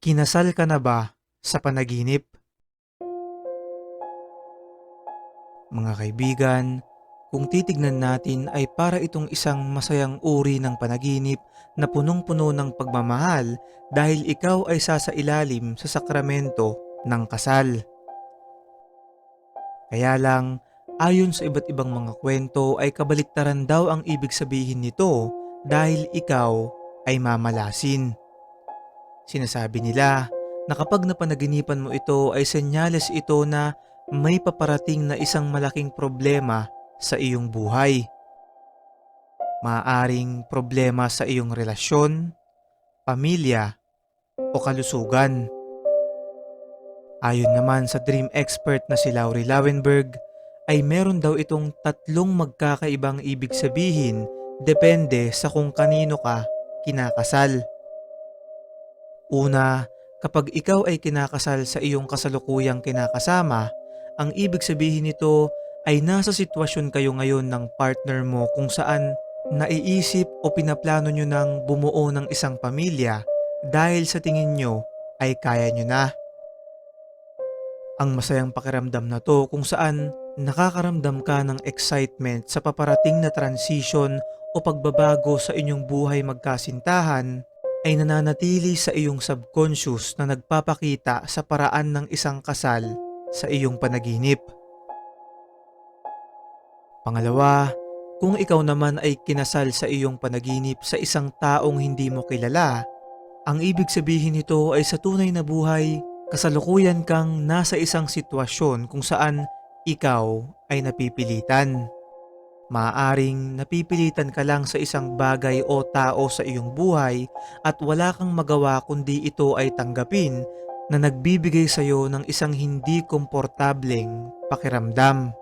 Kinasal ka na ba sa panaginip? Mga kaibigan, kung titignan natin ay para itong isang masayang uri ng panaginip na punong-puno ng pagmamahal dahil ikaw ay sasailalim sa sakramento ng kasal. Kaya lang, ayon sa iba't ibang mga kwento ay kabaliktaran daw ang ibig sabihin nito dahil ikaw ay mamalasin. Sinasabi nila na kapag napanaginipan mo ito ay senyales ito na may paparating na isang malaking problema sa iyong buhay. Maaring problema sa iyong relasyon, pamilya, o kalusugan. Ayon naman sa dream expert na si Laurie Lauenberg, ay meron daw itong tatlong magkakaibang ibig sabihin depende sa kung kanino ka kinakasal. Una, kapag ikaw ay kinakasal sa iyong kasalukuyang kinakasama, ang ibig sabihin nito ay nasa sitwasyon kayo ngayon ng partner mo kung saan naiisip o pinaplano nyo ng bumuo ng isang pamilya dahil sa tingin nyo ay kaya nyo na. Ang masayang pakiramdam na to kung saan nakakaramdam ka ng excitement sa paparating na transition o pagbabago sa inyong buhay magkasintahan ay nananatili sa iyong subconscious na nagpapakita sa paraan ng isang kasal sa iyong panaginip. Pangalawa, kung ikaw naman ay kinasal sa iyong panaginip sa isang taong hindi mo kilala, ang ibig sabihin nito ay sa tunay na buhay, kasalukuyan kang nasa isang sitwasyon kung saan ikaw ay napipilitan. Maaring napipilitan ka lang sa isang bagay o tao sa iyong buhay at wala kang magawa kundi ito ay tanggapin na nagbibigay sa iyo ng isang hindi komportableng pakiramdam.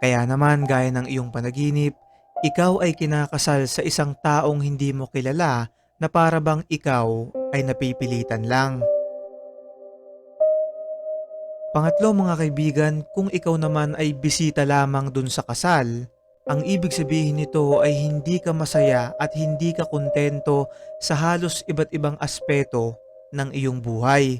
Kaya naman gaya ng iyong panaginip, ikaw ay kinakasal sa isang taong hindi mo kilala na para bang ikaw ay napipilitan lang. Pangatlo mga kaibigan, kung ikaw naman ay bisita lamang dun sa kasal, ang ibig sabihin nito ay hindi ka masaya at hindi ka kontento sa halos iba't ibang aspeto ng iyong buhay.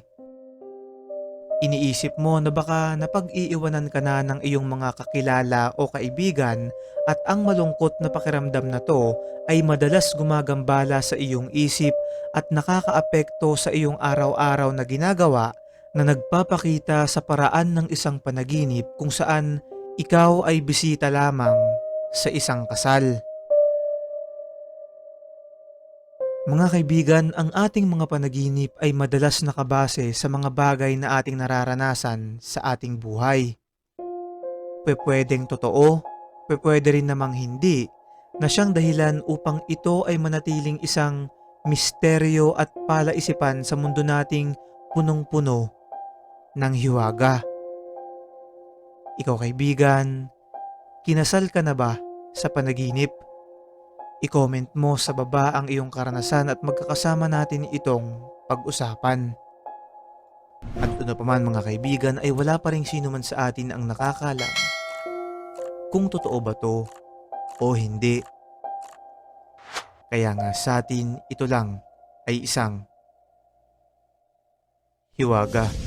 Iniisip mo na baka napag-iiwanan ka na ng iyong mga kakilala o kaibigan at ang malungkot na pakiramdam na to ay madalas gumagambala sa iyong isip at nakakaapekto sa iyong araw-araw na ginagawa na nagpapakita sa paraan ng isang panaginip kung saan ikaw ay bisita lamang sa isang kasal. Mga kaibigan, ang ating mga panaginip ay madalas nakabase sa mga bagay na ating nararanasan sa ating buhay. Pwedeng totoo, pwede rin namang hindi, na siyang dahilan upang ito ay manatiling isang misteryo at palaisipan sa mundo nating punong-puno ng hiwaga. Ikaw kaibigan, kinasal ka na ba sa panaginip? I-comment mo sa baba ang iyong karanasan at magkakasama natin itong pag-usapan. At ano pa man mga kaibigan ay wala pa rin sino man sa atin ang nakakalam kung totoo ba to o hindi. Kaya nga sa atin ito lang ay isang hiwaga.